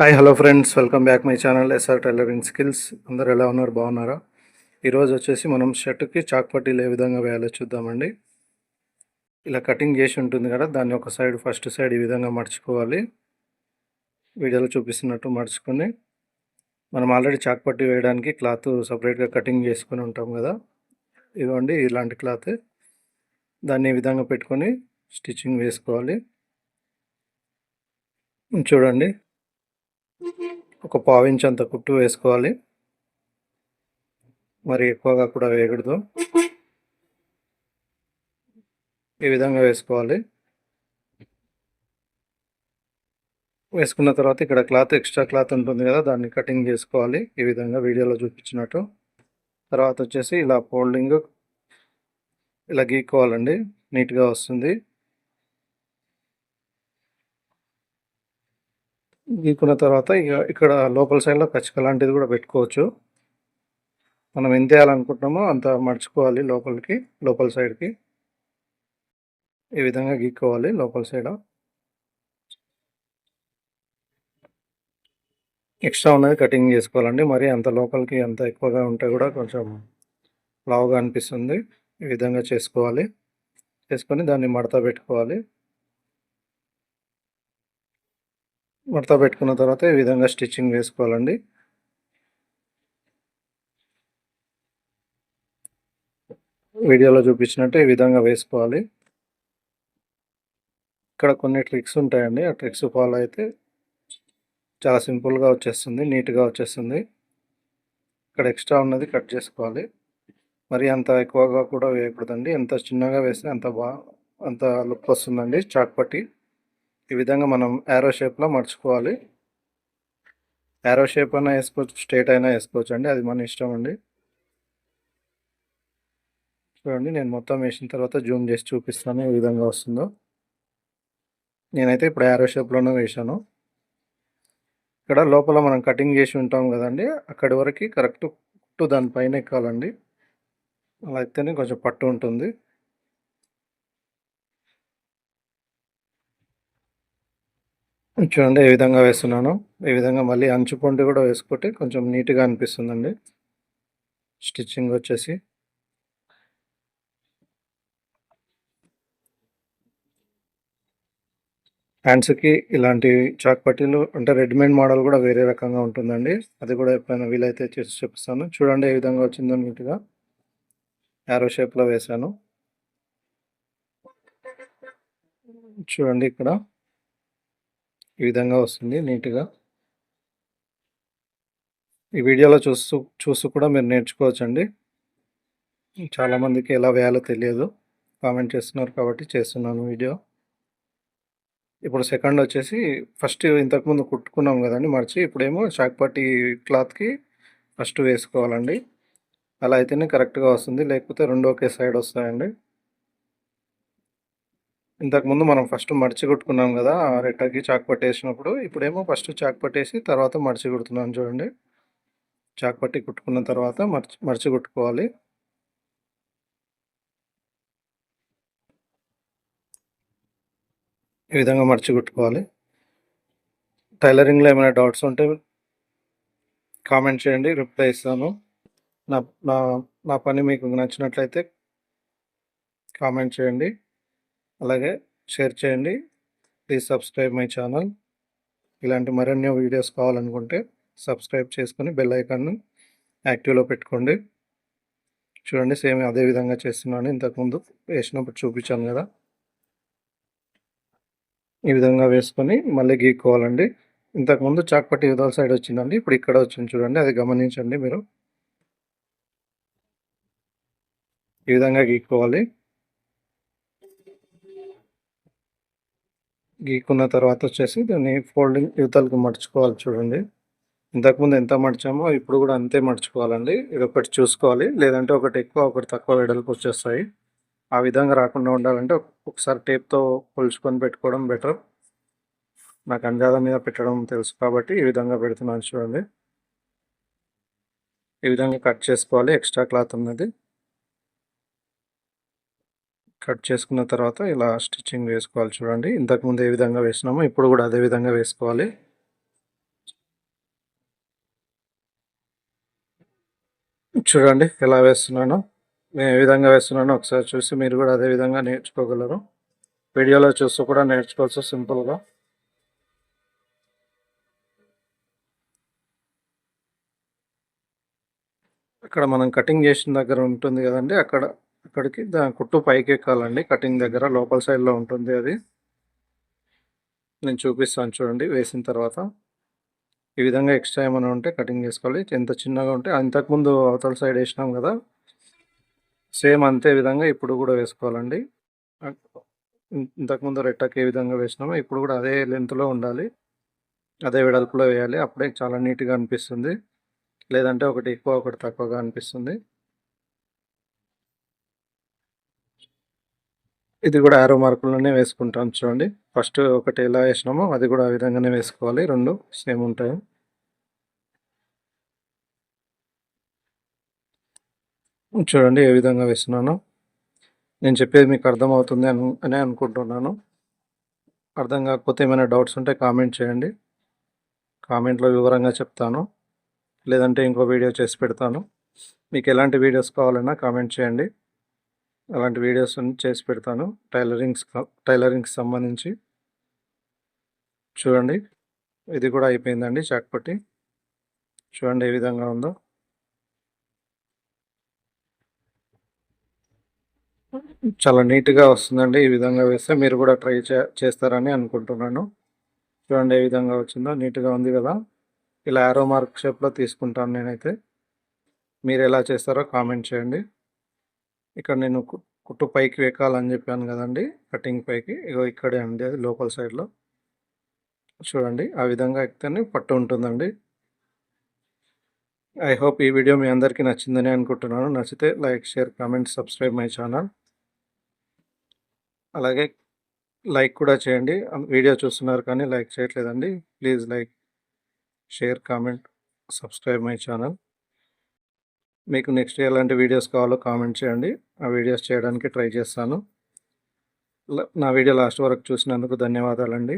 Hi hello friends welcome back my channel SR tailoring skills అందరు ఎలా ఉన్నారు? బాగున్నారా? ఈరోజు వచ్చేసి మనం షర్ట్కి చాక్ పట్టీలు ఏ విధంగా వేయాలో చూద్దామండి. ఇలా కటింగ్ చేసి ఉంటుంది కదా దాన్ని ఒక సైడ్ ఫస్ట్ సైడ్ ఈ విధంగా మర్చుకోవాలి వీడియోలో చూపిస్తున్నట్టు మర్చుకొని మనం ఆల్రెడీ చాక్ పట్టీ వేయడానికి క్లాత్ సపరేట్గా కటింగ్ చేసుకొని ఉంటాం కదా. ఇదిగోండి ఇలాంటి క్లాత్ దాన్ని ఈ విధంగా పెట్టుకొని స్టిచ్చింగ్ వేసుకోవాలి. చూడండి ఒక పావించ్ అంత కుట్టు వేసుకోవాలి. మరి ఎక్కువగా కూడా వేయకూడదు. ఈ విధంగా వేసుకోవాలి. వేసుకున్న తర్వాత ఇక్కడ క్లాత్ ఎక్స్ట్రా క్లాత్ ఉంటుంది కదా దాన్ని కటింగ్ చేసుకోవాలి. ఈ విధంగా వీడియోలో చూపించినట్టు. తర్వాత వచ్చేసి ఇలా ఫోల్డింగ్ ఇలా గీక్కోవాలండి. నీట్గా వస్తుంది. గీకున్న తర్వాత ఇక ఇక్కడ లోపల సైడ్లో కచ్చిక లాంటిది కూడా పెట్టుకోవచ్చు. మనం ఎంత వేయాలనుకుంటున్నామో అంత మర్చుకోవాలి లోపలికి లోపల సైడ్కి ఈ విధంగా గీక్కోవాలి లోపల సైడ్ ఎక్స్ట్రా ఉన్నది కటింగ్ చేసుకోవాలండి. మరి అంత లోపలికి అంత ఎక్కువగా ఉంటే కూడా కొంచెం లావుగా అనిపిస్తుంది. ఈ విధంగా చేసుకోవాలి. చేసుకొని దాన్ని మడత పెట్టుకోవాలి. మడత పెట్టుకున్న తర్వాత ఈ విధంగా స్టిచ్చింగ్ వేసుకోవాలండి. వీడియోలో చూపించినట్టు ఈ విధంగా వేసుకోవాలి. ఇక్కడ కొన్ని ట్రిక్స్ ఉంటాయండి. ఆ ట్రిక్స్ ఫాలో అయితే చాలా సింపుల్గా వచ్చేస్తుంది నీట్గా వచ్చేస్తుంది. ఇక్కడ ఎక్స్ట్రా ఉన్నది కట్ చేసుకోవాలి. మరి అంత ఎక్కువగా కూడా వేయకూడదండి. ఎంత చిన్నగా వేస్తే అంత బాగా అంత లుక్ వస్తుందండి చాక్ పట్టి. ఈ విధంగా మనం యారో షేప్లో మర్చుకోవాలి యారో షేప్ అయినా వేసుకోవచ్చు స్ట్రేట్ అయినా వేసుకోవచ్చు అండి. అది మన ఇష్టం అండి. చూడండి నేను మొత్తం వేసిన తర్వాత జూమ్ చేసి చూపిస్తాను ఏ విధంగా వస్తుందో. నేనైతే ఇప్పుడు యారో షేప్లోనే వేసాను ఇక్కడ లోపల మనం కటింగ్ చేసి ఉంటాం కదండి. అక్కడి వరకు కరెక్ట్ కుట్టు దానిపైన ఎక్కాలండి. అలా అయితేనే కొంచెం పట్టు ఉంటుంది. చూడండి ఏ విధంగా వేస్తున్నాను. ఈ విధంగా మళ్ళీ అంచుపొండి కూడా వేసుకుంటే కొంచెం నీట్గా అనిపిస్తుందండి. స్టిచ్చింగ్ వచ్చేసి. హ్యాండ్స్కి ఇలాంటి చాక్ పట్టీలు అంటే రెడీమేడ్ మోడల్ కూడా వేరే రకంగా ఉంటుందండి. అది కూడా ఎప్పుడైనా వీలైతే చేసి చూపిస్తాను. చూడండి ఏ విధంగా వచ్చిందో నీట్గా. యారో షేప్లో వేసాను చూడండి ఇక్కడ. ఈ విధంగా వస్తుంది నీట్గా. ఈ వీడియోలో చూస్తూ చూస్తూ కూడా మీరు నేర్చుకోవచ్చండి. చాలామందికి ఎలా వేయాలో తెలియదు. కామెంట్ చేస్తున్నారు కాబట్టి చేస్తున్నాను వీడియో. ఇప్పుడు సెకండ్ వచ్చేసి ఫస్ట్ ఇంతకుముందు కుట్టుకున్నాం కదండి మర్చి ఇప్పుడేమో షాక్పాటి క్లాత్కి ఫస్ట్ వేసుకోవాలండి. అలా అయితేనే కరెక్ట్గా వస్తుంది. లేకపోతే రెండు ఒకే సైడ్ వస్తాయండి. ఇంతకుముందు మనం ఫస్ట్ మడిచి కొట్టుకున్నాం కదా రెట్టకి చాక్ పట్టేసినప్పుడు ఇప్పుడేమో ఫస్ట్ చాక్ పట్టేసి తర్వాత మడిచి కొడుతున్నాను చూడండి. చాక్ పట్టి కుట్టుకున్న తర్వాత మర్చి మడిచి కొట్టుకోవాలి. ఈ విధంగా మడిచి కుట్టుకోవాలి. టైలరింగ్లో ఏమైనా డౌట్స్ ఉంటే కామెంట్ చేయండి రిప్లై ఇస్తాను. నా నా నా పని మీకు నచ్చినట్లయితే కామెంట్ చేయండి. అలాగే షేర్ చేయండి. Please subscribe my channel. ఇలాంటి మరిన్ని వీడియోస్ కావాలనుకుంటే సబ్స్క్రైబ్ చేసుకొని బెల్ ఐకాన్ను యాక్టివ్లో పెట్టుకోండి. చూడండి సేమ్ అదే విధంగా చేస్తున్నాను. ఇంతకుముందు వేసినప్పుడు చూపించాను కదా. ఈ విధంగా వేసుకొని మళ్ళీ గీక్కోవాలండి. ఇంతకుముందు చాక్పట్టి యుధాల సైడ్ వచ్చిందండి. ఇప్పుడు ఇక్కడ వచ్చింది చూడండి అది గమనించండి మీరు. ఈ విధంగా గీక్కోవాలి. గీకున్న తర్వాత వచ్చేసి దాన్ని ఫోల్డింగ్ యువతలకు మడుచుకోవాలి చూడండి. ఇంతకుముందు ఎంత మడిచామో ఇప్పుడు కూడా అంతే మడుచుకోవాలండి. ఇది ఒకటి చూసుకోవాలి. లేదంటే ఒకటి ఎక్కువ ఒకటి తక్కువ వెడల్పు వచ్చేస్తాయి. ఆ విధంగా రాకుండా ఉండాలంటే ఒకసారి టేప్తో కొలుచుకొని పెట్టుకోవడం బెటర్. నాకు అంజాద మీద పెట్టడం తెలుసు కాబట్టి ఈ విధంగా పెడుతున్నాను చూడండి. ఈ విధంగా కట్ చేసుకోవాలి. ఎక్స్ట్రా క్లాత్ ఉన్నది. కట్ చేసుకున్న తర్వాత ఇలా స్టిచ్చింగ్ వేసుకోవాలి చూడండి. ఇంతకుముందు ఏ విధంగా వేసినామో ఇప్పుడు కూడా అదే విధంగా వేసుకోవాలి. చూడండి ఎలా వేస్తున్నాను నేను ఏ విధంగా వేస్తున్నానో ఒకసారి చూసి మీరు కూడా అదే విధంగా నేర్చుకోగలరు. వీడియోలో చూస్తూ కూడా నేర్చుకోవచ్చు సింపుల్గా. ఇక్కడ మనం కటింగ్ చేసిన దగ్గర ఉంటుంది కదండి అక్కడ అక్కడికి దాని కుట్టు పైకి ఎక్కాలండి కటింగ్ దగ్గర లోపల సైడ్లో ఉంటుంది అది. నేను చూపిస్తాను చూడండి వేసిన తర్వాత. ఈ విధంగా ఎక్స్ట్రా ఏమైనా ఉంటే కటింగ్ చేసుకోవాలి. ఎంత చిన్నగా ఉంటే అంతకుముందు అవతల సైడ్ వేసినాం కదా. సేమ్ అంతే విధంగా ఇప్పుడు కూడా వేసుకోవాలండి. ఇంతకుముందు రెట్టకి ఏ విధంగా వేసినామో ఇప్పుడు కూడా అదే లెంత్లో ఉండాలి. అదే వెడల్పులో వేయాలి. అప్పుడే చాలా నీట్గా అనిపిస్తుంది. లేదంటే ఒకటి ఎక్కువ ఒకటి తక్కువగా అనిపిస్తుంది. ఇది కూడా ఆరో మార్కుల్లోనే వేసుకుంటాం చూడండి. ఫస్ట్ ఒకటి ఎలా వేసినామో అది కూడా ఆ విధంగానే వేసుకోవాలి. రెండు సేమ్ ఉంటాయి. చూడండి ఏ విధంగా వేస్తున్నాను నేను చెప్పేది మీకు అర్థమవుతుంది అను అని అనుకుంటున్నాను. అర్థం కాకపోతే ఏమైనా డౌట్స్ ఉంటే కామెంట్ చేయండి. కామెంట్లో వివరంగా చెప్తాను. లేదంటే ఇంకో వీడియో చేసి పెడతాను. మీకు ఎలాంటి వీడియోస్ కావాలన్నా కామెంట్ చేయండి. అలాంటి వీడియోస్ చేసి పెడతాను. టైలరింగ్స్ టైలరింగ్కి సంబంధించి. చూడండి. ఇది కూడా అయిపోయిందండి చాక్పట్టి. చూడండి ఏ విధంగా ఉందో. చాలా నీట్గా వస్తుందండి. ఈ విధంగా వేస్తే మీరు కూడా ట్రై చేస్తారని అనుకుంటున్నాను. చూడండి ఏ విధంగా వచ్చిందో. నీట్గా ఉంది కదా. ఇలా యారో మార్క్ షేప్లో తీసుకుంటాను నేనైతే. మీరు ఎలా చేస్తారో కామెంట్ చేయండి. ఇక్కడ నేను కుట్టు పైకి వెక్కాలని చెప్పాను కదండి కటింగ్ పైకి. ఇగో ఇక్కడే అండి అది లోకల్ సైడ్లో. చూడండి ఆ విధంగా ఎక్కితేనే పట్టు ఉంటుందండి. ఐ హోప్ ఈ వీడియో మీ అందరికీ నచ్చిందని అనుకుంటున్నాను. నచ్చితే like share comment subscribe my channel. అలాగే లైక్ కూడా చేయండి. వీడియో చూస్తున్నారు కానీ లైక్ చేయట్లేదండి. Please like share comment subscribe my channel. మీకు నెక్స్ట్ ఎలాంటి వీడియోస్ కావాలో కామెంట్ చేయండి. ఆ వీడియోస్ చేయడానికి ట్రై చేస్తాను. నా వీడియో లాస్ట్ వరకు చూసినందుకు ధన్యవాదాలండి.